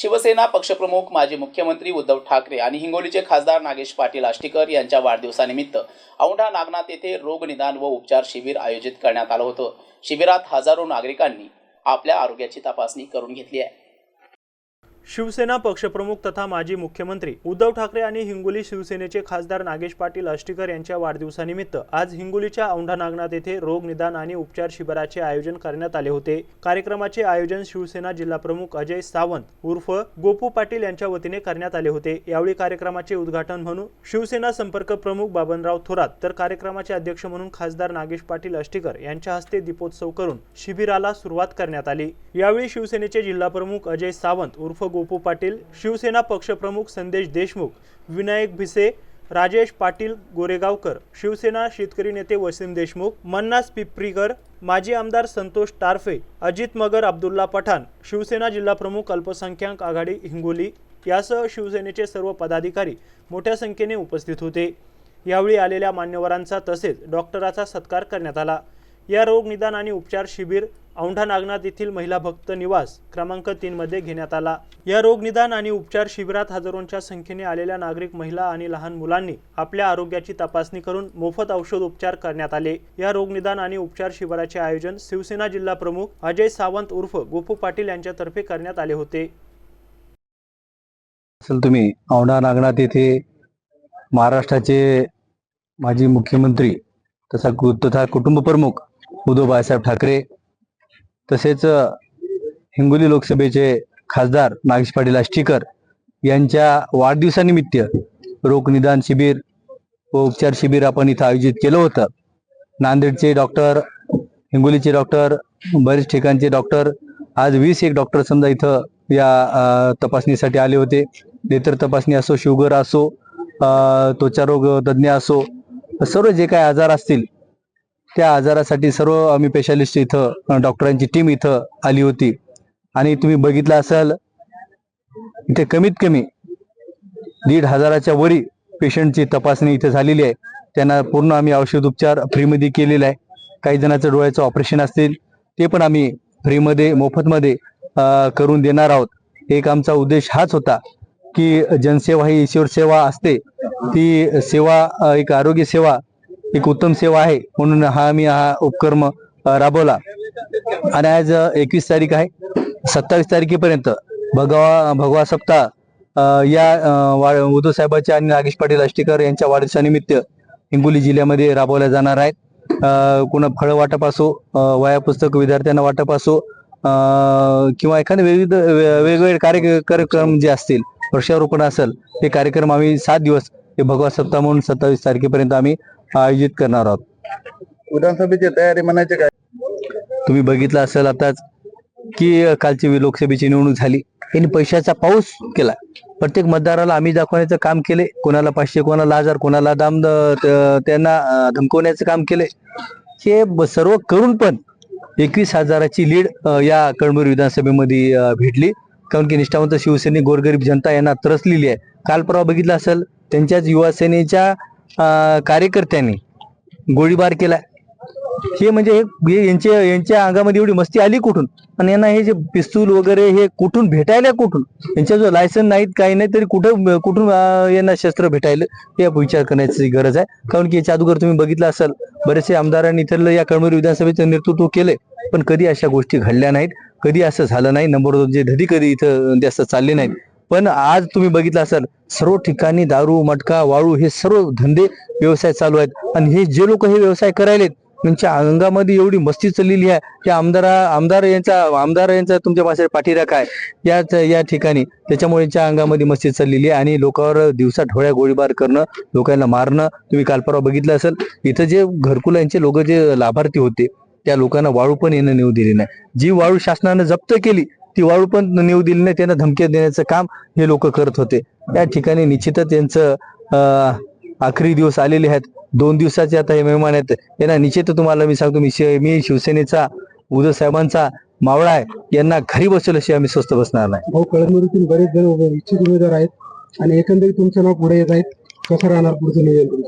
शिवसेना पक्षप्रमुख माजी मुख्यमंत्री उद्धव ठाकरे आणि हिंगोलीचे खासदार नागेश पाटील आष्टीकर यांच्या वाढदिवसानिमित्त औंढा नागनाथ येथे रोगनिदान व उपचार शिबिर आयोजित करण्यात आलं होतं. शिबिरात हजारो नागरिकांनी आपल्या आरोग्याची तपासणी करून घेतली आहे. शिवसेना पक्षप्रमुख तथा माजी मुख्यमंत्री उद्धव ठाकरे आणि हिंगोली शिवसेनेचे खासदार नागेश पाटील आष्टीकर यांच्या वाढदिवसानिमित्त आज हिंगोलीच्या औंढा नागनाथ येथे रोग निदान आणि उपचार शिबिराचे आयोजन करण्यात आले होते. कार्यक्रमाचे आयोजन शिवसेना जिल्हा प्रमुख अजय सावंत उर्फ गोपू पाटील यांच्या वतीने करण्यात आले होते. यावेळी कार्यक्रमाचे उद्घाटन म्हणून शिवसेना संपर्क प्रमुख बाबनराव थोरात तर कार्यक्रमाचे अध्यक्ष म्हणून खासदार नागेश पाटील आष्टीकर यांच्या हस्ते दीपोत्सव करून शिबिराला सुरुवात करण्यात आली. यावेळी शिवसेनेचे जिल्हा प्रमुख अजय सावंत उर्फ गोपू पाटील शिवसेना पक्षप्रमुख संदेश देशमुख विनायक भिसे राजेश पाटील गोरेगावकर शिवसेना शेतकरी नेते वसीम देशमुख मन्नास पिपरीकर माजी आमदार संतोष टारफे अजित मगर अब्दुल्ला पठाण शिवसेना जिल्हा प्रमुख अल्पसंख्याक आघाडी हिंगोली यासह शिवसेनेचे सर्व पदाधिकारी मोठ्या संख्येने उपस्थित होते. यावेळी आलेल्या मान्यवरांचा तसेच डॉक्टराचा सत्कार करण्यात आला. या रोग निदान आणि उपचार शिबिर औंढा नागनाथ येथील महिला भक्त निवास क्रमांक तीन मध्ये घेण्यात आला. या रोग निदान आणि उपचार शिबिरात हजारोंच्या संख्येने आलेल्या नागरिक महिला आणि लहान मुलांनी आपल्या आरोग्याची तपासणी करून मोफत औषध उपचार करण्यात आले. या रोग निदान आणि उपचार शिबिराचे आयोजन शिवसेना जिल्हा प्रमुख अजय सावंत उर्फ गोपू पाटील यांच्यातर्फे करण्यात आले होते. तुम्ही औंढा नागनाथ येथे महाराष्ट्राचे माजी मुख्यमंत्री तसा तथा कुटुंब प्रमुख उद्धव बाळासाहेब ठाकरे तसेच हिंगोली लोकसभेचे खासदार नागेश पाटील आष्टीकर यांच्या वाढदिवसानिमित्त रोगनिदान शिबिर व उपचार शिबिर आपण इथं आयोजित केलं होतं. नांदेडचे डॉक्टर हिंगोलीचे डॉक्टर बरेच ठिकाणचे डॉक्टर आज वीस एक डॉक्टर समजा इथं या तपासणीसाठी आले होते. नेत्र तपासणी असो शुगर असो त्वचारोग तज्ज्ञ असो सर्व जे काही आजार असतील त्या आजारासाठी सर्व आम्ही स्पेशालिस्ट इथं डॉक्टरांची टीम इथं आली होती. आणि तुम्ही बघितलं असाल इथे कमीत कमी दीड हजाराच्या वरी पेशंटची तपासणी इथे झालेली आहे. त्यांना पूर्ण आम्ही औषध उपचार फ्रीमध्ये केलेला आहे. काही जणांचं डोळ्याचं ऑपरेशन असतील ते पण आम्ही फ्रीमध्ये मोफतमध्ये करून देणार आहोत. एक आमचा उद्देश हाच होता की जनसेवा ही ईश्वर सेवा असते. ती सेवा एक आरोग्य सेवा एक उत्तम सेवा आहे म्हणून हा आम्ही हा उपक्रम राबवला. आणि आज एकवीस तारीख आहे. सत्तावीस तारखेपर्यंत भगवा भगवा सप्ताह या वा- उद्धव साहेबांच्या आणि नागेश पाटील आष्टीकर यांच्या वाढदिवसानिमित्त हिंगोली जिल्ह्यामध्ये राबवल्या जाणार आहेत. अ, कुणा फळ वाटप असो वया पुस्तक विद्यार्थ्यांना वाटप असो किंवा एखादे विविध वेगवेगळे कार्य कार्यक्रम जे असतील वृक्षारोपण असेल ते कार्यक्रम आम्ही सात दिवस हे भगवा सप्ताह म्हणून सत्तावीस तारखेपर्यंत आम्ही आयोजित करणार आहोत. विधानसभेची तयारी म्हणायची काय? तुम्ही बघितलं असेल आताच की कालची लोकसभेची निवडणूक झाली. यांनी पैशाचा पाऊस केला. प्रत्येक मतदाराला आम्ही दाखवण्याचं काम केले. कोणाला पाचशे कोणाला हजार कोणाला दाम त्यांना धमकवण्याचं काम केले. हे सर्व करून पण एकवीस हजाराची लीड या कळमूर विधानसभेमध्ये भेटली. कारण की निष्ठावंत शिवसैनिक गोरगरीब जनता यांना त्रसलेली आहे. काल परवा बघितलं असेल त्यांच्याच युवा सेनेच्या अं, कार्यकर्त्यांनी गोळीबार केला. हे म्हणजे हे- यांच्या यांच्या अंगामध्ये एवढी मस्ती आली कुठून? आणि यांना हे जे पिस्तूल वगैरे हे कुठून भेटायला कुठून? यांच्या जो लायसन नाहीत काही नाही तरी कुठं कुठून यांना शस्त्र भेटायला? हे विचार करण्याची गरज आहे. कारण की याच्या अगोदर तुम्ही बघितलं असाल बरेचसे आमदारांनी इथलं या कळमूर विधानसभेचं नेतृत्व केलंय. पण कधी अशा गोष्टी घडल्या नाहीत कधी असं झालं नाही. नंबर दोनचे धडी कधी इथं जास्त चालले नाहीत. पण आज तुम्ही बघितलं असाल सर्व ठिकाणी दारू मटका वाळू हे सर्व धंदे व्यवसाय चालू आहेत. आणि हे जे लोक हे व्यवसाय करायलेत त्यांच्या अंगामध्ये एवढी मस्ती चाललेली आहे. की आमदारा आमदार यांचा आमदार यांचा तुमच्या भाषेत पाठीराखा आहे. याच या ठिकाणी त्याच्यामुळे यांच्या अंगामध्ये मस्ती चाललेली आहे. आणि लोकांवर दिवसा ढोळ्या गोळीबार करणं लोकांना मारणं तुम्ही काल परवा बघितलं असेल इथं जे घरकुलांचे लोक जे लाभार्थी होते त्या लोकांना वाळू पण येणं नेऊ दिली नाही. जी वाळू शासनानं जप्त केली ती वाळू पण नेऊ दिली नाही त्यांना धमक्या देण्याचं काम हे लोक करत होते. त्या ठिकाणी निश्चितच यांचं आखरी दिवस आलेले आहेत. दोन दिवसाचे आता हे मेहमान आहेत. यांना निश्चित तुम्हाला मी सांगतो मी मी शिवसेनेचा उद्धव साहेबांचा मावळा आहे. यांना घरी बसवल्याशिवाय आम्ही स्वस्त बसणार नाही. भाऊ कळमनुरीतून बरेच जण इच्छित उमेदवार आहेत. आणि एकंदरीत तुमचं नाव पुढे येत आहेत कसं राहणार पुढचं नियोजन